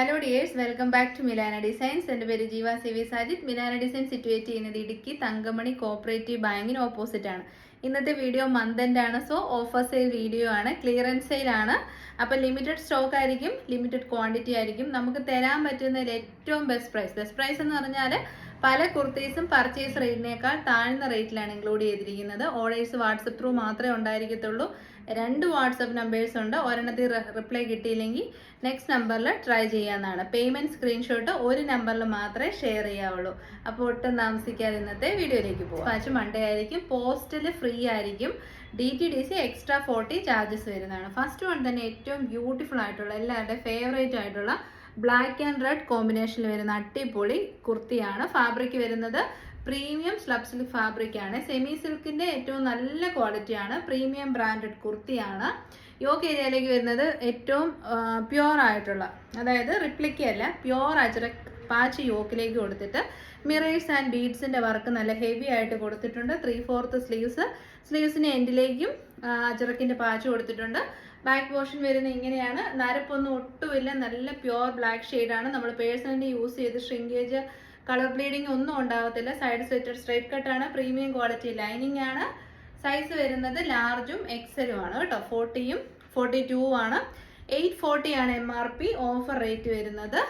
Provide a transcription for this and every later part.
Hello dears welcome back to Milana designs എന്റെ പേര് Jeeva C V Sajith. Milana design situate ചെയ്യുന്നത് Idukki Thankamani cooperative ബാങ്കിന് opposite ആണ്. ഇന്നത്തെ വീഡിയോ മന്ത് ആണ്. സോ ഓഫർ സെയിൽ വീഡിയോ ആണ്. ക്ലിയറൻസ് സെയിൽ ആണ്. അപ്പോൾ ലിമിറ്റഡ് സ്റ്റോക്ക് ആയിരിക്കും. ലിമിറ്റഡ് ക്വാണ്ടിറ്റി ആയിരിക്കും. നമുക്ക് തരാൻ പറ്റുന്നതിൽ ഏറ്റവും ബെസ്റ്റ് പ്രൈസ് ബെസ്റ്റ് പ്രൈസ് എന്ന് പറഞ്ഞാൽ പല കുർത്തീസും പർച്ചേസ് റേറ്റിനേക്കാൾ താഴ്ന്ന റേറ്റിലാണ് ഇൻക്ലൂഡ് ചെയ്തിരിക്കുന്നത്. ഓർഡേഴ്സ് വാട്സപ്പ് ത്രൂ മാത്രമേ ഉണ്ടായിരിക്കത്തുള്ളൂ. രണ്ട് വാട്സപ്പ് നമ്പേഴ്സ് ഉണ്ട്. ഒരെണ്ണത്തിൽ റിപ്ലൈ കിട്ടിയില്ലെങ്കിൽ നെക്സ്റ്റ് നമ്പറിൽ ട്രൈ ചെയ്യാവുന്നതാണ്. പേയ്മെന്റ് സ്ക്രീൻഷോട്ട് ഒരു നമ്പറിൽ മാത്രമേ ഷെയർ ചെയ്യാവുള്ളൂ. അപ്പോൾ ഒട്ടും താമസിക്കാതെ ഇന്നത്തെ വീഡിയോയിലേക്ക് പോകും പാച്ച് മൺഡേ ആയിരിക്കും. പോസ്റ്റിൽ ഫ്രീ ആയിരിക്കും. D T D C extra forty charges വരുന്നതാണ്. ഫസ്റ്റ് വൺ തന്നെ ഏറ്റവും ബ്യൂട്ടിഫുൾ ആയിട്ടുള്ള എല്ലാവരുടെ ഫേവറേറ്റ് ആയിട്ടുള്ള ബ്ലാക്ക് ആൻഡ് റെഡ് കോമ്പിനേഷനിൽ വരുന്ന അടിപൊളി കുർത്തിയാണ്. ഫാബ്രിക് വരുന്നത് പ്രീമിയം സ്ലബ് സിൽക്ക് ഫാബ്രിക് ആണ്. സെമി സിൽക്കിന്റെ ഏറ്റവും നല്ല ക്വാളിറ്റിയാണ് പ്രീമിയം ബ്രാൻഡഡ് കുർത്തിയാണ്. യോക്ക് ഏരിയയിലേക്ക് വരുന്നത് ഏറ്റവും പ്യുവർ ആയിട്ടുള്ള അതായത് റിപ്ലിക്ക അല്ല പ്യുവർ അജറക് പാച്ച് യോക്കിലേക്ക് കൊടുത്തിട്ട് മിറേഴ്സ് ആൻഡ് ബീഡ്സിന്റെ വർക്ക് നല്ല ഹെവി ആയിട്ട് കൊടുത്തിട്ടുണ്ട്. ത്രീ ഫോർത്ത് സ്ലീവ്സ് സ്ലീവ്സിന് എൻഡിലേക്കും അജറക്കിന്റെ പാച്ച് കൊടുത്തിട്ടുണ്ട്. ബാക്ക് പോർഷൻ വരുന്ന ഇങ്ങനെയാണ്. നരപ്പൊന്നും ഒട്ടുമില്ല. നല്ല പ്യുവർ ബ്ലാക്ക് ആണ്. നമ്മൾ പേഴ്സണലി യൂസ് ചെയ്ത് ഷ്രിങ്കേജ് കളർ ബ്ലീഡിംഗ് ഒന്നും ഉണ്ടാകത്തില്ല സൈഡ് സ്ലിറ്റഡ് സ്ട്രൈറ്റ് കട്ടാണ് പ്രീമിയം ക്വാളിറ്റി ലൈനിങ് ആണ്. സൈസ് വരുന്നത് ലാർജും എക്സലും ആണ് കേട്ടോ. ഫോർട്ടിയും ഫോർട്ടി ആണ്. എയ്റ്റ് ഫോർട്ടി ആണ് M R P offer rate വരുന്നത്.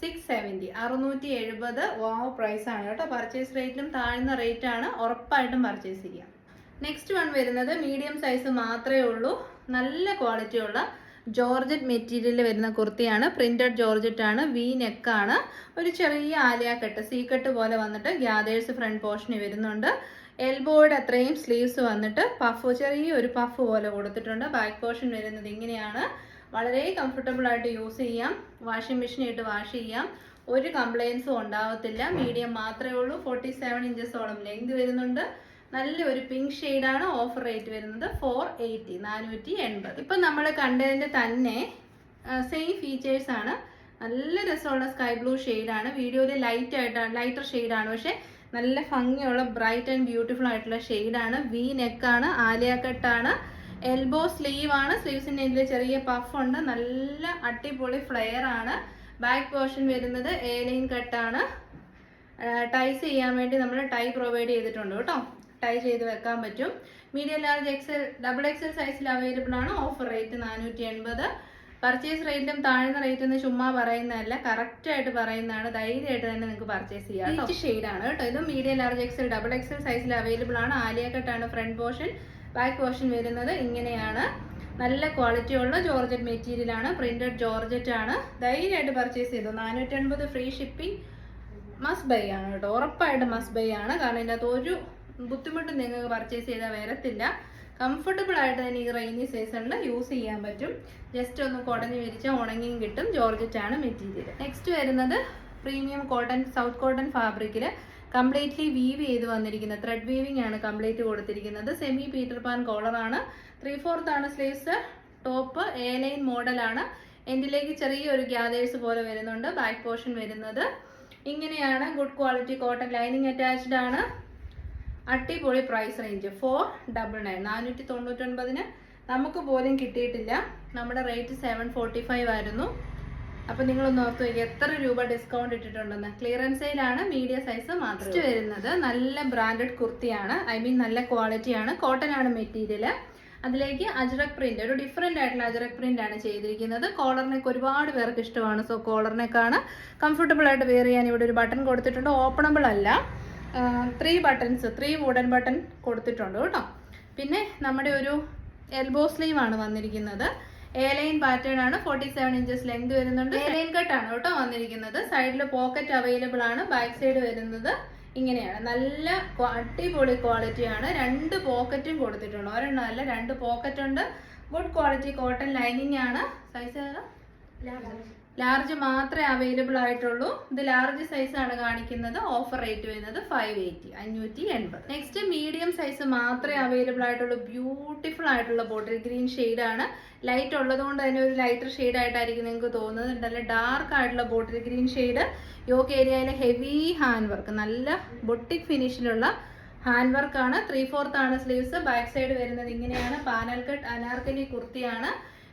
സിക്സ് സെവന്റി അറുന്നൂറ്റി എഴുപത് വാവ് ആണ് കേട്ടോ. പർച്ചേസ് റേറ്റിലും താഴ്ന്ന റേറ്റ് ആണ്. ഉറപ്പായിട്ടും പർച്ചേസ് ചെയ്യാം. നെക്സ്റ്റ് വൺ വരുന്നത് മീഡിയം സൈസ് മാത്രമേ ഉള്ളൂ. നല്ല ക്വാളിറ്റിയുള്ള ജോർജറ്റ് മെറ്റീരിയലിൽ വരുന്ന കുർത്തിയാണ്. പ്രിന്റഡ് ജോർജറ്റ് ആണ് വി നെക്കാണ് ഒരു ചെറിയ ആലിയ സീക്കെട്ട് പോലെ വന്നിട്ട് ഗ്യാദേഴ്സ് ഫ്രണ്ട് പോർഷന് വരുന്നുണ്ട്. എൽബോയുടെ അത്രയും സ്ലീവ്സ് വന്നിട്ട് പഫ് ചെറിയ ഒരു പഫ് പോലെ കൊടുത്തിട്ടുണ്ട്. ബാക്ക് പോർഷൻ വരുന്നത് ഇങ്ങനെയാണ്. വളരെ കംഫർട്ടബിൾ ആയിട്ട് യൂസ് ചെയ്യാം. വാഷിംഗ് മെഷീനായിട്ട് വാഷ് ചെയ്യാം. ഒരു കംപ്ലയിൻസും ഉണ്ടാവത്തില്ല. മീഡിയം മാത്രമേ ഉള്ളൂ. ഫോർട്ടി സെവൻ ഇഞ്ചസോളം ലെങ്ത് വരുന്നുണ്ട്. നല്ല ഒരു പിങ്ക് ഷെയ്ഡാണ് ഓഫർ റേറ്റ് വരുന്നത് ഫോർ എയ്റ്റി നാനൂറ്റി എൺപത് ഇപ്പം നമ്മൾ കണ്ടതിന്റെ തന്നെ സെയിം ഫീച്ചേഴ്സ് ആണ്. നല്ല രസമുള്ള സ്കൈ ബ്ലൂ ഷെയ്ഡാണ് വീഡിയോയിൽ ലൈറ്റ് ആയിട്ടാണ് ലൈറ്റർ ഷെയ്ഡാണ് പക്ഷേ നല്ല ഭംഗിയുള്ള ബ്രൈറ്റ് ആൻഡ് ബ്യൂട്ടിഫുൾ ആയിട്ടുള്ള ഷെയ്ഡാണ് വി നെക്കാണ് ആലിയ കട്ടാണ് എൽബോ സ്ലീവ് ആണ്. സ്ലീവ്സിന്റെ ഇതിൽ ചെറിയ പഫ് ഉണ്ട്. നല്ല അടിപൊളി ഫ്ലെയർ ആണ്. ബാക്ക് പോർഷൻ വരുന്നത് എ ലൈൻ കട്ടാണ് ടൈസ് ചെയ്യാൻ വേണ്ടി നമ്മൾ ടൈ പ്രൊവൈഡ് ചെയ്തിട്ടുണ്ട് കേട്ടോ. ടൈ ചെയ്ത് വെക്കാൻ പറ്റും. Medium large XL double XL സൈസിൽ അവൈലബിൾ ആണ്. ഓഫർ റേറ്റ് നാനൂറ്റി എൺപത് പർച്ചേസ് റേറ്റും താഴ്ന്ന റേറ്റ് എന്ന് ചുമ്മാ പറയുന്നതല്ല. കറക്റ്റ് ആയിട്ട് പറയുന്നതാണ്. ധൈര്യമായിട്ട് തന്നെ നിങ്ങൾക്ക് പർച്ചേസ് ചെയ്യാം ഷെയ്ഡ് ആണ് കേട്ടോ ഇത്. Medium large XL double XL സൈസിൽ അവൈലബിൾ ആണ്. ആലിയ കട്ടാണ് ഫ്രണ്ട് പോർഷൻ ബാക്ക് പോർഷൻ വരുന്നത് ഇങ്ങനെയാണ്. നല്ല ക്വാളിറ്റി ഉള്ള ജോർജറ്റ് മെറ്റീരിയൽ ആണ്. പ്രിന്റഡ് ജോർജറ്റ് ആണ്. ധൈര്യമായിട്ട് പർച്ചേസ് ചെയ്തു. നാനൂറ്റൻപത് ഫ്രീ ഷിപ്പിംഗ് മസ്റ്റ് ബൈ ആണ് കേട്ടോ. ഉറപ്പായിട്ട് മസ്റ്റ് ബൈ ആണ്. കാരണം ഇതിന്റെ അകത്ത് ഒരു ബുദ്ധിമുട്ടും നിങ്ങൾക്ക് പർച്ചേസ് ചെയ്താൽ വരത്തില്ല. കംഫർട്ടബിൾ ആയിട്ട് തന്നെ ഈ റെയിനി സീസണിൽ യൂസ് ചെയ്യാൻ പറ്റും. ജസ്റ്റ് ഒന്ന് കുടഞ്ഞ് വിരിച്ചാൽ ഉണങ്ങിയും കിട്ടും. ജോർജറ്റ് ആണ് മെറ്റീരിയൽ നെക്സ്റ്റ് വരുന്നത് പ്രീമിയം കോട്ടൺ സൗത്ത് കോട്ടൺ ഫാബ്രിക്കിൽ കംപ്ലീറ്റ്ലി വീവ് ചെയ്ത് വന്നിരിക്കുന്നത് ത്രെഡ് വീവിംഗ് ആണ് കംപ്ലീറ്റ് കൊടുത്തിരിക്കുന്നത്. സെമി പീറ്റർ പാൻ കോളറാണ് ത്രീ ഫോർത്ത് ആണ് സ്ലീവ്സ് ടോപ്പ് എ ലൈൻ മോഡലാണ് എൻഡിലേക്ക് ചെറിയൊരു ഗ്യാദേഴ്സ് പോലെ വരുന്നുണ്ട്. ബാക്ക് പോർഷൻ വരുന്നത്. ഇങ്ങനെയാണ് good quality cotton lining attached ആണ്. അടിപൊളി price range four double nine നാനൂറ്റി തൊണ്ണൂറ്റൊൻപതിന് നമുക്ക് പോലും കിട്ടിയിട്ടില്ല. നമ്മുടെ റേറ്റ് സെവൻ ഫോർട്ടി ഫൈവ് ആയിരുന്നു. അപ്പോൾ നിങ്ങളൊന്ന് ഓർത്ത് നോക്കി എത്ര രൂപ ഡിസ്കൗണ്ട് ഇട്ടിട്ടുണ്ടെന്ന്. ക്ലിയറൻസ് സെയിലാണ് മീഡിയ സൈസ് മാത്രം വരുന്നത് നല്ല ബ്രാൻഡഡ് കുർത്തിയാണ് ഐ മീൻ നല്ല ക്വാളിറ്റിയാണ് കോട്ടൺ ആണ് മെറ്റീരിയൽ അതിലേക്ക് അജറക് പ്രിന്റ് ഒരു ഡിഫറെന്റ് ആയിട്ടുള്ള അജറക് പ്രിന്റ് ആണ് ചെയ്തിരിക്കുന്നത്. കോളറിനൊക്കെ ഒരുപാട് പേർക്ക് ഇഷ്ടമാണ്. സോ കോളറിനൊക്കെയാണ് കംഫർട്ടബിൾ ആയിട്ട് വെയർ ചെയ്യാൻ ഇവിടെ ഒരു ബട്ടൺ കൊടുത്തിട്ടുണ്ട്. ഓപ്പണബിൾ അല്ല. Three buttons three wooden button കൊടുത്തിട്ടുണ്ട് കേട്ടോ. പിന്നെ നമ്മുടെ ഒരു എൽബോ സ്ലീവ് ആണ് വന്നിരിക്കുന്നത്. എ ലൈൻ പാറ്റേൺ ആണ് ഫോർട്ടി സെവൻ ഇഞ്ചസ് ലെങ്ത് വരുന്നുണ്ട്. എ ലൈൻ കട്ട് ആണ് കേട്ടോ വന്നിരിക്കുന്നത്. സൈഡിൽ പോക്കറ്റ് അവൈലബിൾ ആണ് ബാക്ക് സൈഡ് വരുന്നത് ഇങ്ങനെയാണ്. നല്ല അടിപൊളി ക്വാളിറ്റി ആണ്. രണ്ട് പോക്കറ്റും കൊടുത്തിട്ടുണ്ട്. ഒരെണ്ണം അല്ല രണ്ട് പോക്കറ്റ് ഉണ്ട്. ഗുഡ് ക്വാളിറ്റി കോട്ടൺ ലൈനിങ് ആണ്. സൈസ് ഏതാ? ലാർജ് മാത്രമേ അവൈലബിൾ ആയിട്ടുള്ളൂ. ഇത് ലാർജ് സൈസ് ആണ് കാണിക്കുന്നത്. ഓഫർ റേറ്റ് വരുന്നത് ഫൈവ് എയ്റ്റി അഞ്ഞൂറ്റി എൺപത്. നെക്സ്റ്റ് മീഡിയം സൈസ് മാത്രമേ അവൈലബിൾ ആയിട്ടുള്ളൂ. ബ്യൂട്ടിഫുൾ ആയിട്ടുള്ള ബോട്ടിൽ ഗ്രീൻ ആണ്. ലൈറ്റ് ഉള്ളതുകൊണ്ട് തന്നെ ഒരു ലൈറ്റർ ഷെയ്ഡ് ആയിട്ടായിരിക്കും നിങ്ങൾക്ക് തോന്നുന്നത്. നല്ല ഡാർക്ക് ആയിട്ടുള്ള ബോട്ടിൽ ഗ്രീൻ ഷെയ്ഡ് യോക്ക് ഏരിയയിലെ ഹെവി ഹാൻഡ് വർക്ക് നല്ല ബൊട്ടിക് ഫിനിഷിലുള്ള ഹാൻഡ് വർക്കാണ് ത്രീ ഫോർത്ത് ആണ് സ്ലീവ്സ് ബാക്ക് സൈഡ് വരുന്നത് ഇങ്ങനെയാണ്. പാനൽ കട്ട് അനാർക്കലി കുർത്തിയാണ്.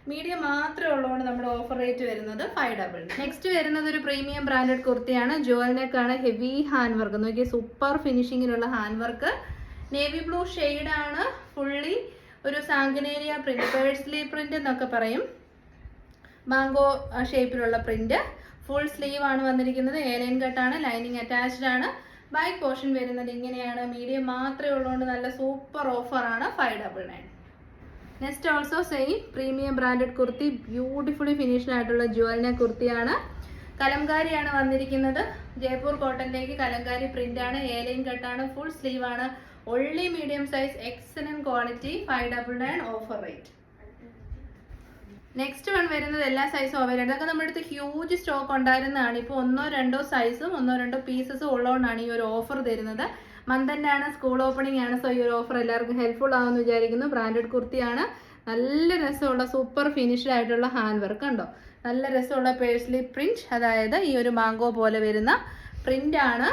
മീഡിയം മാത്രമേ ഉള്ളതുകൊണ്ട് നമ്മുടെ ഓഫർ റേറ്റ് വരുന്നത് ഫൈവ് ഡബിൾ നെക്സ്റ്റ് വരുന്നത് ഒരു പ്രീമിയം ബ്രാൻഡഡ് കുർത്തിയാണ്. ജുവൽ നെക്കാണ് ഹെവി ഹാൻഡ് വർക്ക് നോക്കിയാൽ സൂപ്പർ ഫിനിഷിങ്ങിലുള്ള ഹാൻഡ് വർക്ക് നേവി ബ്ലൂ ആണ്. ഫുള്ളി ഒരു സാങ്കനേരിയ പ്രിന്റ് പേഴ്സ്ലി പ്രിന്റ് എന്നൊക്കെ പറയും. മാംഗോ ഷേപ്പിലുള്ള പ്രിന്റ് ഫുൾ സ്ലീവ് ആണ് വന്നിരിക്കുന്നത്. ഏലൈൻ കട്ടാണ് ലൈനിങ് അറ്റാച്ച്ഡ് ആണ്. ബാക്ക് പോർഷൻ വരുന്നത് ഇങ്ങനെയാണ്. മീഡിയം മാത്രമേ ഉള്ളതുകൊണ്ട് നല്ല സൂപ്പർ ഓഫറാണ് five double nine next also same premium branded kurti beautifully finished ആയിട്ടുള്ള ജുവലിന കുർത്തിയാണ് കലംകാരിയാണ് വന്നിരിക്കുന്നത്. ജയ്പൂർ കോട്ടണിലേക്ക് കലംകാരി ആണ് ഏലൈൻ കട്ടാണ് ഫുൾ സ്ലീവ് ആണ്. Only medium size excellent quality five double nine offer rate next one വരുന്നത് എല്ലാ സൈസും അവൈലബിൾ അതൊക്കെ നമ്മുടെ അടുത്ത് ഹ്യൂജ് സ്റ്റോക്ക് ഉണ്ടായിരുന്നതാണ്. ഇപ്പോൾ ഒന്നോ രണ്ടോ സൈസും ഒന്നോ രണ്ടോ പീസസും ഉള്ളതുകൊണ്ടാണ് ഈ ഒരു ഓഫർ തരുന്നത്. മന്ത് ആണ് സ്കൂൾ ഓപ്പണിംഗ് ആണ്. സോ ഈ ഒരു ഓഫർ എല്ലാവർക്കും ഹെൽപ്ഫുൾ ആവുമെന്ന് വിചാരിക്കുന്നു. ബ്രാൻഡഡ് കുർത്തിയാണ്. നല്ല രസമുള്ള സൂപ്പർ ഫിനിഷ്ഡ് ആയിട്ടുള്ള ഹാൻഡ് വർക്ക് ഉണ്ടോ? നല്ല രസമുള്ള പേഴ്സ്ലി പ്രിന്റ് അതായത് ഈ ഒരു മാംഗോ പോലെ വരുന്ന പ്രിന്റ് ആണ്.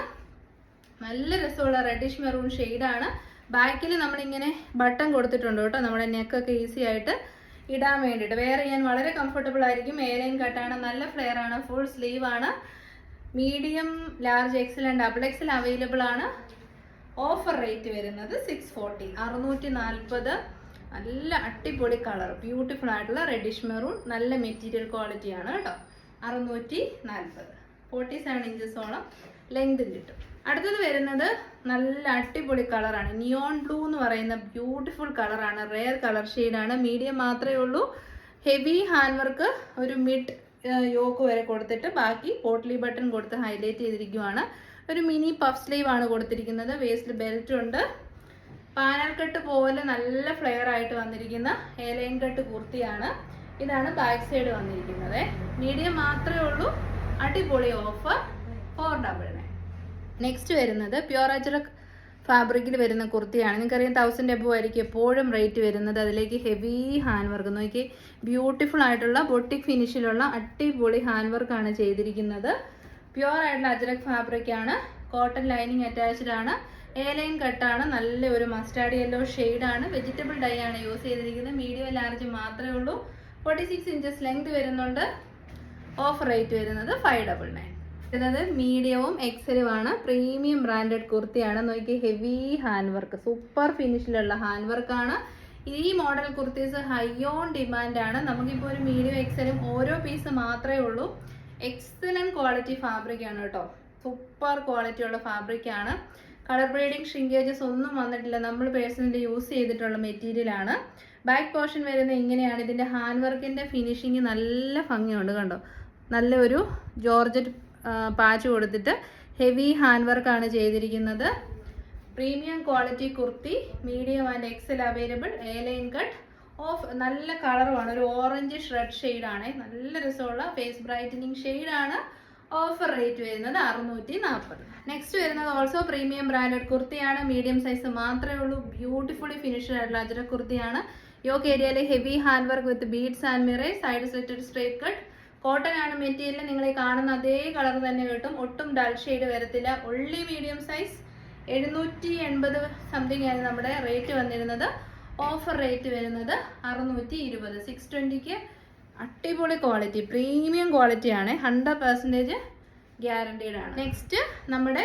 നല്ല രസമുള്ള റെഡിഷ് മെറൂൺ ആണ്. ബാക്കിൽ നമ്മളിങ്ങനെ ബട്ടൺ കൊടുത്തിട്ടുണ്ട് കേട്ടോ. നമ്മുടെ നെക്കൊക്കെ ഈസി ആയിട്ട് ഇടാൻ വേണ്ടിയിട്ട്. വേറെ ഞാൻ വളരെ കംഫർട്ടബിൾ ആയിരിക്കും. ഏലയും കട്ടാണ്. നല്ല ഫ്ലെയർ ആണ്. ഫുൾ സ്ലീവ് ആണ്. Medium large XL and double XL available ആണ്. ഓഫർ റേറ്റ് വരുന്നത് സിക്സ് ഫോർട്ടി അറുന്നൂറ്റി നാൽപ്പത് നല്ല അടിപൊളി കളർ ബ്യൂട്ടിഫുൾ ആയിട്ടുള്ള റെഡിഷ് മെറൂൺ നല്ല മെറ്റീരിയൽ ക്വാളിറ്റി ആണ് കേട്ടോ. അറുന്നൂറ്റി നാൽപ്പത് ഫോർട്ടി സെവൻ ഇഞ്ചസോളം ലെങ്ത് കിട്ടും. അടുത്തത് വരുന്നത് നല്ല അടിപൊളി കളറാണ് നിയോൺ ബ്ലൂ എന്ന് പറയുന്ന ബ്യൂട്ടിഫുൾ കളറാണ് റെയർ കളർ ഷെയ്ഡാണ് മീഡിയം മാത്രമേ ഉള്ളൂ. ഹെവി ഹാൻഡ് വർക്ക് ഒരു മിഡ് യോക്ക് വരെ കൊടുത്തിട്ട് ബാക്കി പോട്ട്ലി ബട്ടൺ കൊടുത്ത് ഹൈലൈറ്റ് ചെയ്തിരിക്കുവാണ്. ഒരു മിനി പഫ് സ്ലീവ് ആണ് കൊടുത്തിരിക്കുന്നത്. വേസ്റ്റ് ബെൽറ്റ് ഉണ്ട്. പാനൽ കട്ട് പോലെ നല്ല ഫ്ലെയർ ആയിട്ട് വന്നിരിക്കുന്ന ഏലൈൻ കട്ട് കുർത്തിയാണ്. ഇതാണ് ബാക്ക് സൈഡ് വന്നിരിക്കുന്നത്. മീഡിയം മാത്രമേ ഉള്ളൂ. അടിപൊളി offer four double nine next വരുന്നത് പ്യുവർ അജറക് ഫാബ്രിക്കിൽ വരുന്ന കുർത്തിയാണ്. നിങ്ങൾക്കറിയാം തൗസൻഡ് എബോ ആയിരിക്കും എപ്പോഴും റേറ്റ് വരുന്നത്. അതിലേക്ക് ഹെവി ഹാൻഡ് വർക്ക് നോക്കി ബ്യൂട്ടിഫുൾ ആയിട്ടുള്ള ബൊട്ടിക് ഫിനിഷിലുള്ള അടിപൊളി ഹാൻഡ് വർക്കാണ് ചെയ്തിരിക്കുന്നത്. പ്യുവർ ആയിട്ടുള്ള അജറക് ഫാബ്രിക് ആണ്. കോട്ടൺ ലൈനിങ് അറ്റാച്ച്ഡ് ആണ്. എ ലൈൻ കട്ടാണ് നല്ല ഒരു മസ്റ്റാർഡ് യെല്ലോ ആണ്. വെജിറ്റബിൾ ഡൈ ആണ് യൂസ് ചെയ്തിരിക്കുന്നത്. മീഡിയം ലാർജ് മാത്രമേ ഉള്ളൂ. ഫോർട്ടി സിക്സ് ഇഞ്ചസ് ലെങ്ത് വരുന്നുണ്ട്. ഓഫർ റേറ്റ് വരുന്നത് ഫൈവ് ഡബിൾ നയൻ വരുന്നത് മീഡിയവും എക്സലുമാണ് പ്രീമിയം ബ്രാൻഡഡ് കുർത്തിയാണ് നോക്കി ഹെവി ഹാൻഡ് വർക്ക് സൂപ്പർ ഫിനിഷിലുള്ള ഹാൻഡ് വർക്കാണ് ഈ model kurtis high on demand ആണ്. നമുക്കിപ്പോൾ ഒരു മീഡിയം എക്സലും ഓരോ പീസ് മാത്രമേ ഉള്ളൂ. എക്സലന്റ് ക്വാളിറ്റി ഫാബ്രിക് ആണ് കേട്ടോ. സൂപ്പർ ക്വാളിറ്റി ഉള്ള ഫാബ്രിക് ആണ്. കളർ ബ്രീഡിങ് ഷിങ്കേജസ് ഒന്നും വന്നിട്ടില്ല. നമ്മൾ പേഴ്സണലി യൂസ് ചെയ്തിട്ടുള്ള മെറ്റീരിയൽ ആണ്. ബാക്ക് പോർഷൻ വരുന്നത് ഇങ്ങനെയാണ്. ഇതിന്റെ ഹാൻഡ് വർക്കിന്റെ ഫിനിഷിങ് നല്ല ഭംഗിയുണ്ട് കണ്ടോ. നല്ല ഒരു ജോർജറ്റ് പാച്ച് കൊടുത്തിട്ട് ഹെവി ഹാൻഡ് വർക്കാണ് ചെയ്തിരിക്കുന്നത്. Premium quality kurti medium and XL available line cut off നല്ല കളറുമാണ്. ഒരു ഓറഞ്ച് ഷ്രെഡ് ആണ്. നല്ല രസമുള്ള ഫേസ് ബ്രൈറ്റനിങ് ആണ് ഓഫർ റേറ്റ് വരുന്നത് അറുന്നൂറ്റി നാൽപ്പത് നെക്സ്റ്റ് വരുന്നത് ഓൾസോ പ്രീമിയം ബ്രാൻഡഡ് കുർത്തിയാണ്. മീഡിയം സൈസ് മാത്രമേ ഉള്ളൂ. ബ്യൂട്ടിഫുള്ളി ഫിനിഷ്ഡ് ആയിട്ടുള്ള അജര കുർത്തിയാണ്. യോക്ക് ഏരിയയിലെ heavy hand work with beads and mirror side slitted straight cut cotton ആണ് മെറ്റീരിയൽ നിങ്ങൾ കാണുന്ന അതേ കളർ തന്നെ കിട്ടും. ഒട്ടും ഡൾ ഷെയ്ഡ് വരത്തില്ല. ഒള്ളി മീഡിയം സൈസ് എഴുന്നൂറ്റി എൺപത് സംതിങ് ആയിരുന്നു നമ്മുടെ റേറ്റ് വന്നിരുന്നത്. ഓഫർ റേറ്റ് വരുന്നത് അറുന്നൂറ്റി ഇരുപത് സിക്സ് ട്വന്റിക്ക് അടിപൊളി ക്വാളിറ്റി പ്രീമിയം ക്വാളിറ്റി ആണ്. ഹൺഡ്രഡ് പെർസെന്റേജ് ഗ്യാരണ്ടീഡ് ആണ്. നെക്സ്റ്റ് നമ്മുടെ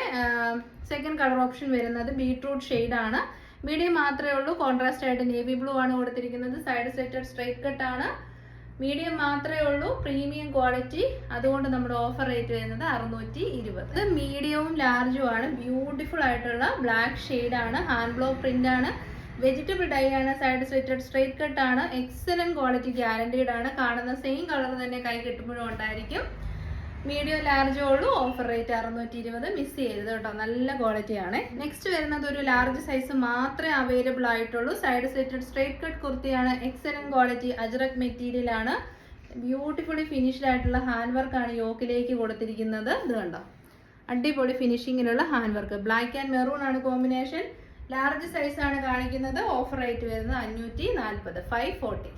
സെക്കൻഡ് കളർ ഓപ്ഷൻ വരുന്നത് ബീട്രൂട്ട് ആണ്. മീഡിയം മാത്രമേ ഉള്ളൂ. കോൺട്രാസ്റ്റ് ആയിട്ട് നേവി ബ്ലൂ ആണ് കൊടുത്തിരിക്കുന്നത്. സൈഡ് സെറ്റഡ് സ്ട്രൈറ്റ് കട്ട് ആണ്. മീഡിയം മാത്രമേ ഉള്ളൂ. പ്രീമിയം ക്വാളിറ്റി അതുകൊണ്ട് നമ്മുടെ ഓഫർ റേറ്റ് വരുന്നത് അറുന്നൂറ്റി ഇരുപത് ഇത് മീഡിയവും ലാർജും ആണ്. ബ്യൂട്ടിഫുൾ ആയിട്ടുള്ള ബ്ലാക്ക് ആണ്. ഹാൻഡ് ബ്ലോ പ്രിന്റ് ആണ്. വെജിറ്റബിൾ ഡൈ ആണ് സൈഡ് സ്ലിറ്റഡ് സ്ട്രേറ്റ് കട്ട് ആണ് എക്സലന്റ് ക്വാളിറ്റി ഗ്യാരണ്ടീഡ് ആണ്. കാണുന്ന സെയിം കളർ തന്നെ കൈ കിട്ടുമ്പോഴും ഉണ്ടായിരിക്കും. മീഡിയം ലാർജ് ഉള്ളൂ ഓഫർ റേറ്റ് അറുന്നൂറ്റി ഇരുപത് മിസ് ചെയ്തത് കേട്ടോ. നല്ല ക്വാളിറ്റി ആണ്. നെക്സ്റ്റ് വരുന്നത് ഒരു ലാർജ് സൈസ് മാത്രമേ അവൈലബിൾ ആയിട്ടുള്ളൂ. സൈഡ് സെറ്റഡ് സ്ട്രേറ്റ് കട്ട് കുർത്തിയാണ് എക്സലന്റ് ക്വാളിറ്റി അജ്രക് മെറ്റീരിയൽ ആണ്. ബ്യൂട്ടിഫുള്ളി ഫിനിഷ്ഡ് ആയിട്ടുള്ള ഹാൻഡ് വർക്ക് ആണ് യോക്കിലേക്ക് കൊടുത്തിരിക്കുന്നത്. ഇത് കണ്ടോ? അടിപൊളി ഫിനിഷിങ്ങിലുള്ള hand work black and maroon ആണ് കോമ്പിനേഷൻ ലാർജ് സൈസ് ആണ് കാണിക്കുന്നത്. ഓഫർ റേറ്റ് വരുന്നത് അഞ്ഞൂറ്റി നാൽപ്പത് ഫൈവ് ഫോർട്ടി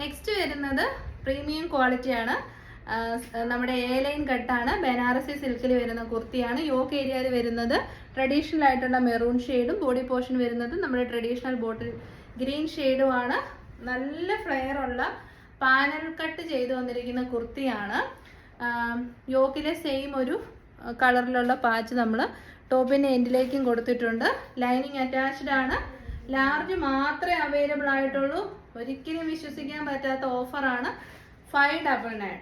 നെക്സ്റ്റ് വരുന്നത് പ്രീമിയം ക്വാളിറ്റിയാണ് നമ്മുടെ എ ലൈൻ കട്ടാണ് ബനാറസി സിൽക്കിൽ വരുന്ന കുർത്തിയാണ്. യോക്ക് ഏരിയയിൽ വരുന്നത് ട്രഡീഷണൽ ആയിട്ടുള്ള മെറൂൺ ഷെയ്ഡും ബോഡി പോർഷൻ വരുന്നത് നമ്മുടെ ട്രഡീഷണൽ ബോട്ടിൽ ഗ്രീൻ ഷെയ്ഡുമാണ് നല്ല ഫ്ലെയർ ഉള്ള പാനൽ കട്ട് ചെയ്തു വന്നിരിക്കുന്ന കുർത്തിയാണ്. യോക്കിലെ സെയിം ഒരു കളറിലുള്ള പാച്ച് നമ്മൾ ടോപ്പിന്റെ എൻഡിലേക്കും കൊടുത്തിട്ടുണ്ട്. ലൈനിങ് അറ്റാച്ച്ഡ് ആണ്. ലാർജ് മാത്രമേ അവൈലബിൾ ആയിട്ടുള്ളൂ. ഒരിക്കലും വിശ്വസിക്കാൻ പറ്റാത്ത ഓഫറാണ് ഫൈവ് ഡബിൾ നയൻ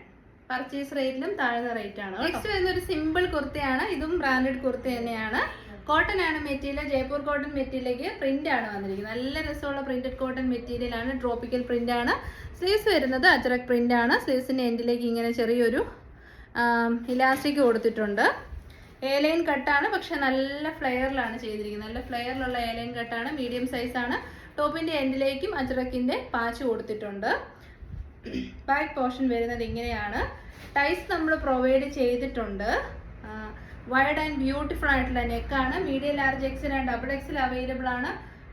പർച്ചേസ് റേറ്റിലും താഴ്ന്ന റേറ്റ് ആണ്. നെക്സ്റ്റ് വരുന്ന ഒരു സിമ്പിൾ കുർത്തിയാണ് ഇതും ബ്രാൻഡഡ് കുർത്തി തന്നെയാണ്. കോട്ടൺ ആണ് മെറ്റീരിയൽ ജയ്പൂർ കോട്ടൺ മെറ്റീരിയലേക്ക് പ്രിന്റ് ആണ് വന്നിരിക്കുന്നത്. നല്ല രസമുള്ള പ്രിന്റഡ് കോട്ടൺ മെറ്റീരിയൽ ആണ്. ട്രോപ്പിക്കൽ പ്രിന്റ് ആണ്. സ്ലീവ്സ് വരുന്നത് അച്ചറക് പ്രിന്റ് ആണ്. സ്ലീവ്സിന്റെ എൻഡിലേക്ക് ഇങ്ങനെ ചെറിയൊരു ഇലാസ്റ്റിക് കൊടുത്തിട്ടുണ്ട്. എ ലൈൻ കട്ടാണ് പക്ഷെ നല്ല ഫ്ലെയറിലാണ് ചെയ്തിരിക്കുന്നത്. നല്ല ഫ്ലെയറിലുള്ള ഏലൈൻ ലൈൻ കട്ടാണ് മീഡിയം സൈസാണ്. ടോപ്പിന്റെ എൻഡിലേക്കും അച്ചറക്കിന്റെ പാച്ച് കൊടുത്തിട്ടുണ്ട്. ബാക്ക് പോർഷൻ വരുന്നത് ഇങ്ങനെയാണ്. ടൈസ് നമ്മൾ പ്രൊവൈഡ് ചെയ്തിട്ടുണ്ട്. വൈഡ് ആൻഡ് ബ്യൂട്ടിഫുൾ ആയിട്ടുള്ള നെക്കാണ്. Medium large XL and double XL available ആണ്.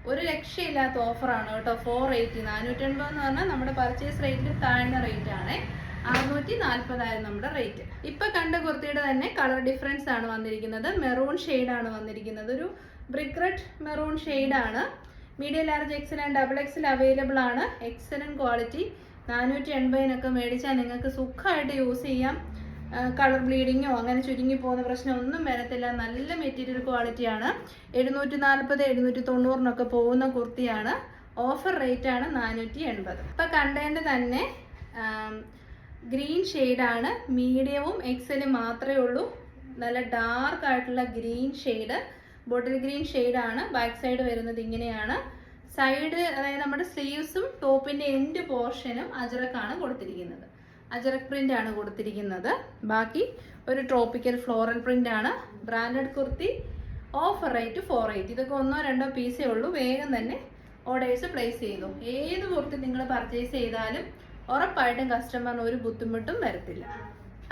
ഒരു രക്ഷയില്ലാത്ത ഓഫറാണ് കേട്ടോ. ഫോർ എയ്റ്റി നാനൂറ്റൻപത് എന്ന് പറഞ്ഞാൽ നമ്മുടെ പർച്ചേസ് റേറ്റിൽ താഴ്ന്ന റേറ്റ് ആണ് അറുന്നൂറ്റി നാൽപ്പതായിരുന്നു നമ്മുടെ റേറ്റ്. ഇപ്പൊ കണ്ട കുർത്തിയുടെ തന്നെ കളർ ഡിഫറൻസ് ആണ് വന്നിരിക്കുന്നത്. മെറൂൺ ആണ് വന്നിരിക്കുന്നത്. ഒരു ബ്രിക്ക് റെഡ് മെറൂൺ ആണ്. Medium large XL and double XL available ആണ്. Excellent quality. നാനൂറ്റി എൺപതിനൊക്കെ മേടിച്ചാൽ നിങ്ങൾക്ക് സുഖമായിട്ട് യൂസ് ചെയ്യാം. കളർ ബ്ലീഡിങ്ങോ അങ്ങനെ ചുരുങ്ങി പോകുന്ന പ്രശ്നം ഒന്നും വരത്തില്ല. നല്ല മെറ്റീരിയൽ ക്വാളിറ്റിയാണ് എഴുന്നൂറ്റി നാൽപ്പത് എഴുന്നൂറ്റി തൊണ്ണൂറിനൊക്കെ പോകുന്ന കുർത്തിയാണ്. ഓഫർ റേറ്റ് ആണ് നാനൂറ്റി എൺപത് ഇപ്പം കണ്ടതിന്റെ തന്നെ ഗ്രീൻ ഷെയ്ഡാണ് മീഡിയവും എക്സലും മാത്രമേ ഉള്ളൂ. നല്ല ഡാർക്ക് ആയിട്ടുള്ള ഗ്രീൻ ഷെയ്ഡ് ബോട്ടിൽ ഗ്രീൻ ഷെയ്ഡാണ് ബാക്ക് സൈഡ് വരുന്നത് ഇങ്ങനെയാണ്. സൈഡ് അതായത് നമ്മുടെ സ്ലീവ്സും ടോപ്പിന്റെ എൻഡ് പോർഷനും അജറക്കാണ് കൊടുത്തിരിക്കുന്നത്. അജറക് പ്രിന്റ് ആണ് കൊടുത്തിരിക്കുന്നത്. ബാക്കി ഒരു ട്രോപ്പിക്കൽ ഫ്ലോറൽ പ്രിന്റ് ആണ്. Branded kurti offer rate four eight ഇതൊക്കെ ഒന്നോ രണ്ടോ പീസേ ഉള്ളൂ. വേഗം തന്നെ ഓർഡേഴ്സ് പ്ലേസ് ചെയ്തു. ഏത് കുർത്തി നിങ്ങൾ പർച്ചേസ് ചെയ്താലും ഉറപ്പായിട്ടും കസ്റ്റമറിന് ഒരു ബുദ്ധിമുട്ടും വരത്തില്ല.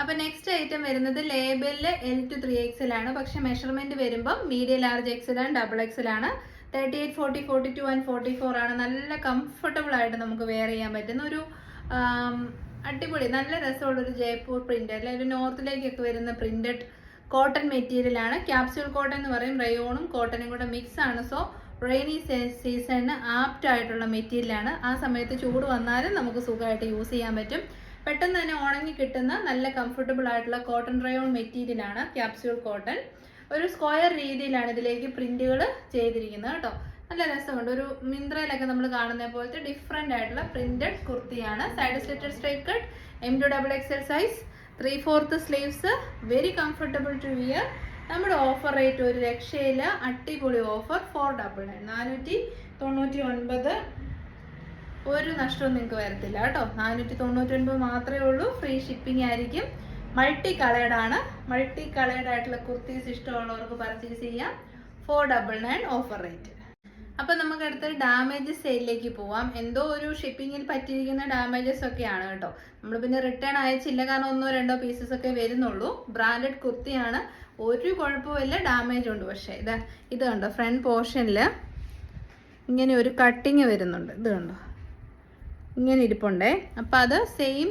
അപ്പൊ നെക്സ്റ്റ് ഐറ്റം വരുന്നത് ലേബലിൽ എൽ ടു ത്രീ എക്സൽ ആണ്. പക്ഷെ മെഷർമെന്റ് വരുമ്പോൾ മീഡിയം ലാർജ് എക്സൽ ആണ് ഡബിൾ എക്സൽ ആണ്. Thirty eight forty forty two and forty four ആണ്. നല്ല കംഫർട്ടബിൾ ആയിട്ട് നമുക്ക് വെയർ ചെയ്യാൻ പറ്റുന്ന ഒരു അടിപൊളി നല്ല രസമുള്ള ഒരു ജയ്പൂർ പ്രിന്റ് അല്ലെ ഒരു നോർത്തിലേക്കൊക്കെ വരുന്ന പ്രിന്റഡ് കോട്ടൺ മെറ്റീരിയൽ ആണ്. ക്യാപ്സ്യൂൾ കോട്ടൺ എന്ന് പറയും. റയോണും കോട്ടണും കൂടെ മിക്സ് ആണ്. സോ റെയിനി സീസണിന് ആപ്റ്റ് ആയിട്ടുള്ള മെറ്റീരിയലാണ് ആ സമയത്ത് ചൂട് വന്നാലും നമുക്ക് സുഖമായിട്ട് യൂസ് ചെയ്യാൻ പറ്റും. പെട്ടെന്ന് തന്നെ ഉണങ്ങി കിട്ടുന്ന നല്ല കംഫർട്ടബിൾ ആയിട്ടുള്ള കോട്ടൺ റയോൺ മെറ്റീരിയലാണ് ക്യാപ്സ്യൂൾ കോട്ടൺ ഒരു സ്ക്വയർ രീതിയിലാണ് ഇതിലേക്ക് പ്രിന്റുകൾ ചെയ്തിരിക്കുന്നത് കേട്ടോ. നല്ല രസമുണ്ട്. ഒരു മിന്ത്രയിലൊക്കെ നമ്മൾ കാണുന്ന പോലത്തെ ഡിഫറെന്റ് ആയിട്ടുള്ള പ്രിന്റഡ് കുർത്തിയാണ് side slitted straight cut M to double XL size three fourth sleeves very comfortable to wear നമ്മുടെ ഓഫർ റേറ്റ് ഒരു രക്ഷയില്ല. അടിപൊളി ഓഫർ ഫോർ ഡബിൾ നയൻ നാനൂറ്റി തൊണ്ണൂറ്റി ഒൻപത് ഒരു നഷ്ടവും നിങ്ങൾക്ക് വരത്തില്ല കേട്ടോ. നാനൂറ്റി തൊണ്ണൂറ്റി ഒൻപത് മാത്രമേ ഉള്ളൂ. ഫ്രീ ഷിപ്പിംഗ് ആയിരിക്കും. മൾട്ടി കളേർഡ് ആണ്. മൾട്ടി കളേർഡ് ആയിട്ടുള്ള കുർത്തീസ് ഇഷ്ടമുള്ളവർക്ക് പർച്ചേസ് ചെയ്യാം. Four double nine offer rate അപ്പൊ നമുക്ക് അടുത്ത ഡാമേജ് സെയിലിലേക്ക് പോവാം. എന്തോ ഒരു ഷിപ്പിങ്ങിൽ പറ്റിയിരിക്കുന്ന ഡാമേജസ് ഒക്കെയാണ് കേട്ടോ. നമ്മൾ പിന്നെ റിട്ടേൺ അയച്ചില്ല കാരണം ഒന്നോ രണ്ടോ പീസസ് ഒക്കെ വരുന്നുള്ളൂ. ബ്രാൻഡഡ് കുർത്തിയാണ്. ഒരു കുഴപ്പമില്ല ഡാമേജ് ഉണ്ട്. പക്ഷേ ഇതാ ഇത് കണ്ടോ ഫ്രണ്ട് പോർഷനിൽ ഇങ്ങനെ ഒരു കട്ടിങ് വരുന്നുണ്ട്. ഇത് കണ്ടോ ഇങ്ങനെ ഇരിപ്പുണ്ടേ. അപ്പോൾ അത് സെയിം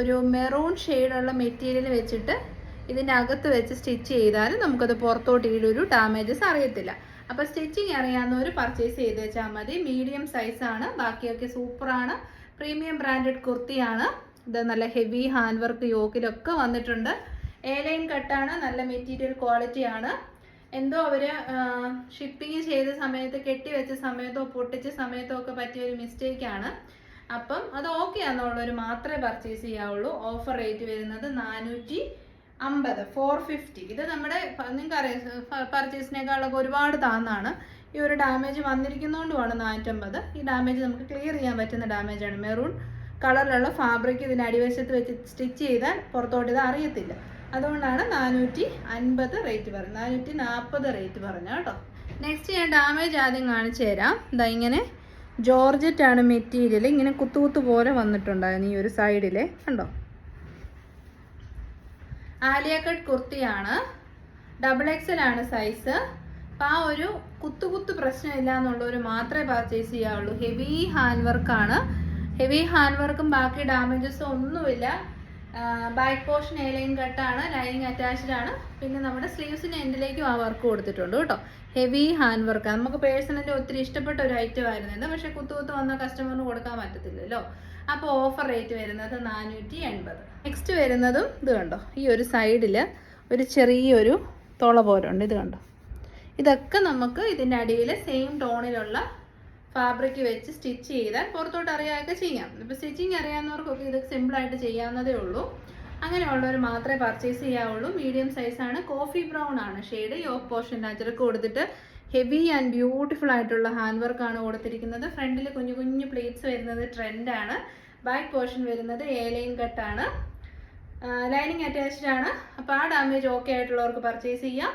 ഒരു മെറൂൺ ഷെയ്ഡുള്ള മെറ്റീരിയൽ വെച്ചിട്ട് ഇതിന്റെ അകത്ത് വെച്ച് സ്റ്റിച്ച് ചെയ്താൽ നമുക്കത് പുറത്തോട്ട് ഈ ഒരു ഡാമേജസ് അറിയത്തില്ല. അപ്പോൾ സ്റ്റിച്ചിങ് അറിയാവുന്നവർ പർച്ചേസ് ചെയ്ത് വെച്ചാൽ മതി. മീഡിയം സൈസാണ് ബാക്കിയൊക്കെ സൂപ്പറാണ് പ്രീമിയം ബ്രാൻഡഡ് കുർത്തിയാണ് ഇത് നല്ല ഹെവി ഹാൻഡ് വർക്ക് യോക്കിലൊക്കെ വന്നിട്ടുണ്ട്. എ ലൈൻ കട്ടാണ് നല്ല മെറ്റീരിയൽ ക്വാളിറ്റി ആണ്. എന്തോ അവർ ഷിപ്പിംഗ് ചെയ്ത സമയത്ത് കെട്ടിവെച്ച സമയത്തോ പൊട്ടിച്ച സമയത്തോ ഒക്കെ പറ്റിയ ഒരു മിസ്റ്റേക്ക് ആണ്. അപ്പം അത് ഓക്കെ ആണെന്നുള്ളവർ മാത്രമേ പർച്ചേസ് ചെയ്യാവുള്ളൂ. ഓഫർ റേറ്റ് വരുന്നത് നാനൂറ്റി അമ്പത് ഫോർ ഫിഫ്റ്റി ഇത് നമ്മുടെ നിങ്ങൾക്ക് അറിയാം പർച്ചേസിനേക്കാളൊക്കെ ഒരുപാട് താന്നാണ്. ഈ ഒരു ഡാമേജ് വന്നിരിക്കുന്നതുകൊണ്ടുമാണ് നാനൂറ്റമ്പത്. ഈ ഡാമേജ് നമുക്ക് ക്ലിയർ ചെയ്യാൻ പറ്റുന്ന ഡാമേജാണ് മെറൂൺ കളറിലുള്ള ഫാബ്രിക് ഇതിന്റെ അടിവശത്ത് വെച്ച് സ്റ്റിച്ച് ചെയ്താൽ പുറത്തോട്ട് ഇത് അറിയത്തില്ല. അതുകൊണ്ടാണ് നാനൂറ്റി അൻപത് റേറ്റ് പറഞ്ഞത്. നാനൂറ്റി നാൽപ്പത് റേറ്റ് പറഞ്ഞു കേട്ടോ. നെക്സ്റ്റ് ഞാൻ ഡാമേജ് ആദ്യം കാണിച്ചു തരാം. ഇതാ ഇങ്ങനെ ജോർജറ്റ് ആണ് മെറ്റീരിയൽ ഇങ്ങനെ കുത്തു കുത്തു പോലെ വന്നിട്ടുണ്ടായിരുന്നു ഈ ഒരു സൈഡിൽ കണ്ടോ? ആലിയ കട്ട് കുർത്തിയാണ്. ഡബിൾ എക്സൽ ആണ് സൈസ് അപ്പം ആ ഒരു കുത്തു കുത്തു പ്രശ്നമില്ല എന്നുള്ളവർ മാത്രമേ പർച്ചേസ് ചെയ്യാവുള്ളൂ. ഹെവി ഹാൻഡ് വർക്കാണ് ഹെവി ഹാൻഡ് വർക്കും ബാക്കി ഡാമേജസും ഒന്നുമില്ല. ബാക്ക് പോർഷൻ എ ലൈൻ കട്ടാണ് ലൈനിങ് അറ്റാച്ച്ഡ് ആണ്. പിന്നെ നമ്മുടെ സ്ലീവ്സിന് എൻഡിലേക്കും ആ വർക്ക് കൊടുത്തിട്ടുണ്ട് കേട്ടോ. ഹെവി ഹാൻഡ് വർക്ക് നമുക്ക് പേഴ്സണലി ഒത്തിരി ഇഷ്ടപ്പെട്ട ഒരു ഐറ്റം ആയിരുന്നു പക്ഷെ പക്ഷേ കുത്തു വന്ന കസ്റ്റമറിന് കൊടുക്കാൻ പറ്റത്തില്ലല്ലോ. അപ്പോൾ ഓഫർ റേറ്റ് വരുന്നത് നാനൂറ്റി എൺപത് നെക്സ്റ്റ് വരുന്നതും ഇത് കണ്ടോ. ഈ ഒരു സൈഡിൽ ഒരു ചെറിയൊരു തുള പോലുണ്ട്. ഇത് കണ്ടോ. ഇതൊക്കെ നമുക്ക് ഇതിന്റെ അടിയിൽ സെയിം ടോണിലുള്ള ഫാബ്രിക് വെച്ച് സ്റ്റിച്ച് ചെയ്താൽ പുറത്തോട്ട് അറിയാതൊക്കെ ചെയ്യാം. ഇപ്പോൾ സ്റ്റിച്ചിങ് അറിയാവുന്നവർക്കൊക്കെ ഇത് സിമ്പിളായിട്ട് ചെയ്യാവുന്നതേ ഉള്ളൂ. അങ്ങനെയുള്ളവർ മാത്രമേ പർച്ചേസ് ചെയ്യാവുള്ളൂ. മീഡിയം സൈസാണ് കോഫി ബ്രൗൺ ആണ്. ഷെയ്ഡ് ഈ പോർഷൻ അച്ചർക്ക് കൊടുത്തിട്ട് ഹെവി ആൻഡ് ബ്യൂട്ടിഫുൾ ആയിട്ടുള്ള ഹാൻഡ് വർക്കാണ് കൊടുത്തിരിക്കുന്നത്. ഫ്രണ്ടിൽ കുഞ്ഞു കുഞ്ഞു പ്ലേറ്റ്സ് വരുന്നത് ട്രെൻഡാണ് ബാക്ക് പോർഷൻ വരുന്നത് ലൈൻ കട്ടാണ്. ലൈനിങ് അറ്റാച്ച്ഡ് ആണ്. അപ്പോൾ ആ ഡാമേജ് ഓക്കെ ആയിട്ടുള്ളവർക്ക് പർച്ചേസ് ചെയ്യാം.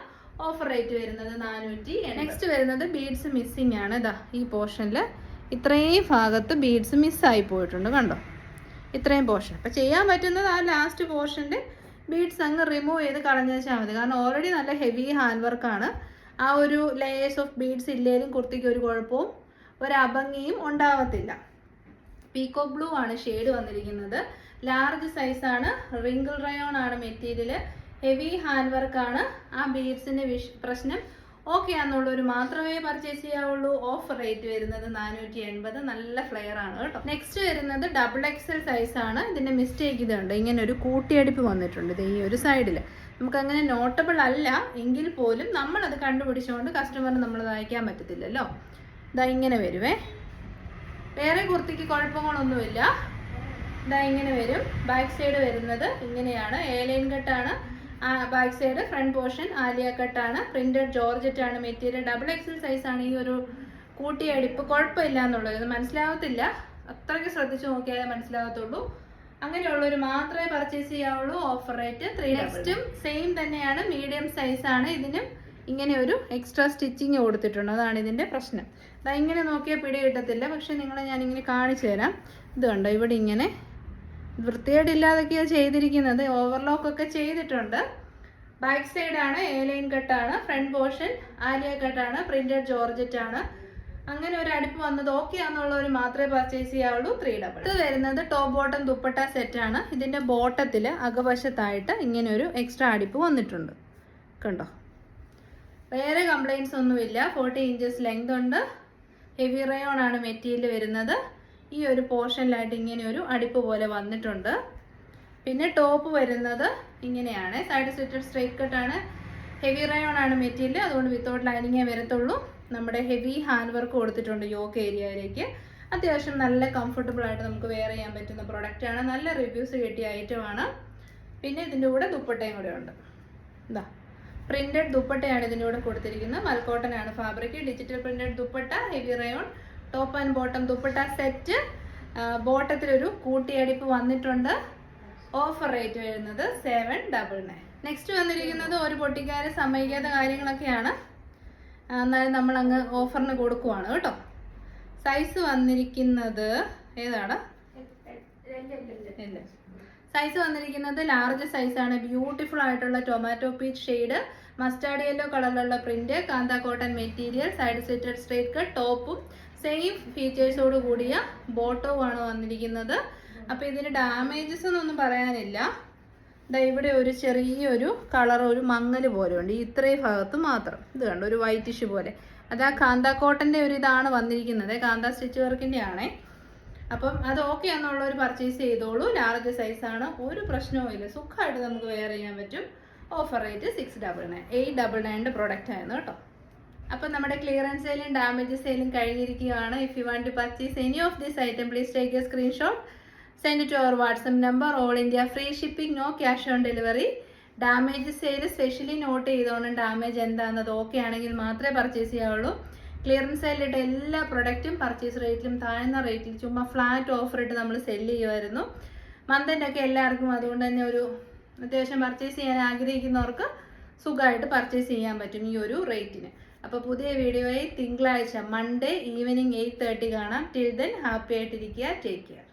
ഓഫർ റേറ്റ് വരുന്നത് നാനൂറ്റി നെക്സ്റ്റ് വരുന്നത് ബീഡ്സ് മിസ്സിങ് ആണ്. ഇതാ ഈ പോർഷനിൽ ഇത്രയും ഭാഗത്ത് ബീഡ്സ് മിസ്സായി പോയിട്ടുണ്ട് കണ്ടോ? ഇത്രയും പോർഷൻ അപ്പോൾ ചെയ്യാൻ പറ്റുന്നത് ആ ലാസ്റ്റ് പോർഷന്റെ ബീഡ്സ് അങ്ങ് റിമൂവ് ചെയ്ത് കളഞ്ഞു വെച്ചാൽ മതി. കാരണം ഓൾറെഡി നല്ല ഹെവി ഹാൻഡ് വർക്കാണ് ആ ഒരു ലെയേഴ്സ് ഓഫ് ബീഡ്സ് ഇല്ലേലും കുർത്തിക്ക് ഒരു കുഴപ്പവും ഒരു അഭംഗിയും ഉണ്ടാവത്തില്ല. പീക്കോ ബ്ലൂ ആണ് ഷെയ്ഡ് വന്നിരിക്കുന്നത്. ലാർജ് സൈസാണ് റിങ്കിൾ റയോൺ ആണ് മെറ്റീരിയൽ ഹെവി ഹാൻഡ് വർക്കാണ് ആ ബീഡ്സിന്റെ പ്രശ്നം ഓക്കെ ആണെന്നുള്ളൊരു മാത്രമേ പർച്ചേസ് ചെയ്യാവുള്ളൂ. ഓഫർ റേറ്റ് വരുന്നത് നാനൂറ്റി എൺപത് നല്ല ഫ്ലെയർ ആണ് കേട്ടോ. നെക്സ്റ്റ് വരുന്നത് ഡബിൾ എക്സൽ സൈസ് ആണ്. ഇതിന്റെ മിസ്റ്റേക്ക് ഇതുണ്ട്. ഇങ്ങനെ ഒരു കൂട്ടിയടിപ്പ് വന്നിട്ടുണ്ട് ഇത് ഈ ഒരു സൈഡിൽ നമുക്കങ്ങനെ നോട്ടബിൾ അല്ല. എങ്കിൽ പോലും അത് കണ്ടുപിടിച്ചുകൊണ്ട് കസ്റ്റമറിന് നമ്മൾ അയക്കാൻ പറ്റത്തില്ലല്ലോ. ഇതാ ഇങ്ങനെ വരുവേ. വേറെ കുർത്തിക്ക് കുഴപ്പങ്ങളൊന്നുമില്ല. ഇതാ ഇങ്ങനെ വരും. ബാക്ക് സൈഡ് വരുന്നത് ഇങ്ങനെയാണ്. A line കട്ടാണ് back side front portion Alia കട്ടാണ് printed georgette ആണ്. മെറ്റീരിയൽ ഡബിൾ എക്സൽ സൈസ് ആണ്. ഈ ഒരു കൂട്ടിയടിപ്പ് കുഴപ്പമില്ല എന്നുള്ളത്. ഇത് മനസ്സിലാവത്തില്ല. അത്രയ്ക്ക് ശ്രദ്ധിച്ചു നോക്കിയാലേ മനസ്സിലാവത്തുള്ളൂ. അങ്ങനെയുള്ളവർ മാത്രമേ പർച്ചേസ് ചെയ്യാവുള്ളൂ. ഓഫർ റേറ്റ് ത്രീ നെക്സ്റ്റും സെയിം തന്നെയാണ്. മീഡിയം സൈസാണ് ഇതിനും ഇങ്ങനെ ഒരു എക്സ്ട്രാ സ്റ്റിച്ചിങ് കൊടുത്തിട്ടുണ്ട്. അതാണ് ഇതിന്റെ പ്രശ്നം. അതാ ഇങ്ങനെ നോക്കിയാൽ പിടി കിട്ടത്തില്ല. പക്ഷേ നിങ്ങളെ ഞാനിങ്ങനെ കാണിച്ചു തരാം. ഇത് കണ്ടോ? ഇവിടെ ഇങ്ങനെ വൃത്തികേടില്ലാതൊക്കെയാണ് ചെയ്തിരിക്കുന്നത്. ഓവർലോക്ക് ഒക്കെ ചെയ്തിട്ടുണ്ട്. ബാക്ക് സൈഡാണ് എ ലൈൻ കട്ടാണ് ഫ്രണ്ട് പോർഷൻ ആലിയ കട്ടാണ് പ്രിന്റഡ് ജോർജറ്റ് ആണ്. അങ്ങനെ ഒരു അടുപ്പ് വന്നത് ഓക്കെ ആണെന്നുള്ളവർ മാത്രമേ പർച്ചേസ് ചെയ്യാവുള്ളൂ. ത്രീ ഡബിൾ ഇത് വരുന്നത് ടോപ്പ് ബോട്ടം ദുപ്പട്ട സെറ്റ് ആണ്. ഇതിന്റെ ബോട്ടത്തിൽ അകവശത്തായിട്ട് ഇങ്ങനെ ഒരു എക്സ്ട്രാ അടുപ്പ് വന്നിട്ടുണ്ട്. കണ്ടോ? വേറെ കംപ്ലൈൻസ് ഒന്നുമില്ല. ഫോർട്ടി ഇഞ്ചസ് ലെങ്ത് ഉണ്ട്. ഹെവി റയോൺ ആണ് മെറ്റീരിയൽ വരുന്നത്. ഈ ഒരു പോർഷനിലായിട്ട് ഇങ്ങനെ ഒരു അടിപ്പ് പോലെ വന്നിട്ടുണ്ട്. പിന്നെ ടോപ്പ് വരുന്നത് ഇങ്ങനെയാണ്. സൈഡ് സ്റ്റിറ്റഡ് സ്ട്രൈറ്റ് കട്ടാണ് ഹെവി റയോൺ ആണ് മെറ്റീരിയൽ. അതുകൊണ്ട് വിത്തൗട്ട് ലൈനിങ്ങേ വരത്തുള്ളൂ. നമ്മുടെ ഹെവി ഹാൻഡ് വർക്ക് കൊടുത്തിട്ടുണ്ട് യോക്ക് ഏരിയയിലേക്ക് അത്യാവശ്യം നല്ല കംഫർട്ടബിൾ ആയിട്ട് നമുക്ക് വെയർ ചെയ്യാൻ പറ്റുന്ന പ്രൊഡക്റ്റ് ആണ്. നല്ല റിവ്യൂസ് കിട്ടിയ ഐറ്റം ആണ്. പിന്നെ ഇതിന്റെ കൂടെ ദുപ്പട്ടയും കൂടെ ഉണ്ട്. ഇതാ പ്രിന്റഡ് ദുപ്പട്ടയാണ് ഇതിന്റെ കൂടെ കൊടുത്തിരിക്കുന്നത്. മൽക്കോട്ടനാണ് fabric digital printed dupatta heavy rayon top and bottom dupatta set ബോട്ടത്തിലൊരു കൂട്ടിയടിപ്പ് വന്നിട്ടുണ്ട്. ഓഫർ റേറ്റ് വരുന്നത് സെവൻ ഡബിൾ നയൻ നെക്സ്റ്റ് വന്നിരിക്കുന്നത് ഒരു പൊട്ടിക്കാരെ സമ്മതിക്കാത്ത കാര്യങ്ങളൊക്കെയാണ്. എന്നാലും നമ്മൾ അങ്ങ് ഓഫറിന് കൊടുക്കുവാണ് കേട്ടോ. സൈസ് വന്നിരിക്കുന്നത് ഏതാണ്? സൈസ് വന്നിരിക്കുന്നത് ലാർജ് സൈസാണ് ബ്യൂട്ടിഫുൾ ആയിട്ടുള്ള tomato peach shade mustard yellow കളറിലുള്ള print kantha cotton material side slitted straight cut ടോപ്പും സെയിം ഫീച്ചേഴ്സോട് കൂടിയ ബോട്ടോ ആണ് വന്നിരിക്കുന്നത്. അപ്പോൾ ഇതിന് ഡാമേജസ് എന്നൊന്നും പറയാനില്ല. ദാ ഇവിടെ ഒരു ചെറിയൊരു കളർ ഒരു മങ്ങൽ പോലെ ഉണ്ട് ഇത്രയും ഭാഗത്ത് മാത്രം. ഇത് കണ്ടോ? ഒരു വൈറ്റിഷ് പോലെ. അത് ആ കാന്ത ഒരു ഇതാണ് വന്നിരിക്കുന്നത്. കാന്ത സ്റ്റിച്ച് വർക്കിന്റെ ആണേ. അപ്പം അത് ഓക്കെ എന്നുള്ളവർ പർച്ചേസ് ചെയ്തോളൂ. ലാർജ് സൈസാണ് ഒരു പ്രശ്നവും ഇല്ല. സുഖമായിട്ട് നമുക്ക് വെയർ ചെയ്യാൻ പറ്റും. Offer rate six double nine eight double നയന്റെ product ആയിരുന്നു കേട്ടോ. അപ്പം നമ്മുടെ ക്ലിയറൻസ് സെയിലും ഡാമേജ് സെയിലും കഴിഞ്ഞിരിക്കുകയാണ്. If you want to purchase any of this item please take a screenshot send to our WhatsApp number all India free shipping no cash on delivery damage sale specially note ചെയ്തോണം. Damage എന്താണെന്നത് okay ആണെങ്കിൽ മാത്രമേ purchase ചെയ്യാവുള്ളൂ. Clearance സെയിലിട്ട് എല്ലാ പ്രൊഡക്റ്റും purchase റേറ്റിലും താഴ്ന്ന റേറ്റിൽ ചുമ്മാ flat offer ഇട്ട് നമ്മൾ സെല്ല് ചെയ്യുമായിരുന്നു. മന്തിന്റെ ഒക്കെ എല്ലാവർക്കും അതുകൊണ്ട് തന്നെ ഒരു അത്യാവശ്യം പർച്ചേസ് ചെയ്യാൻ ആഗ്രഹിക്കുന്നവർക്ക് സുഖമായിട്ട് പർച്ചേസ് ചെയ്യാൻ പറ്റും ഈ ഒരു റേറ്റിന് അപ്പോൾ പുതിയ വീഡിയോയിൽ തിങ്കളാഴ്ച മൺഡേ ഈവനിങ് എയ്റ്റ് തേർട്ടി കാണാം. ടിൽ ദെൻ ഹാപ്പി ആയിട്ടിരിക്കുക. Take care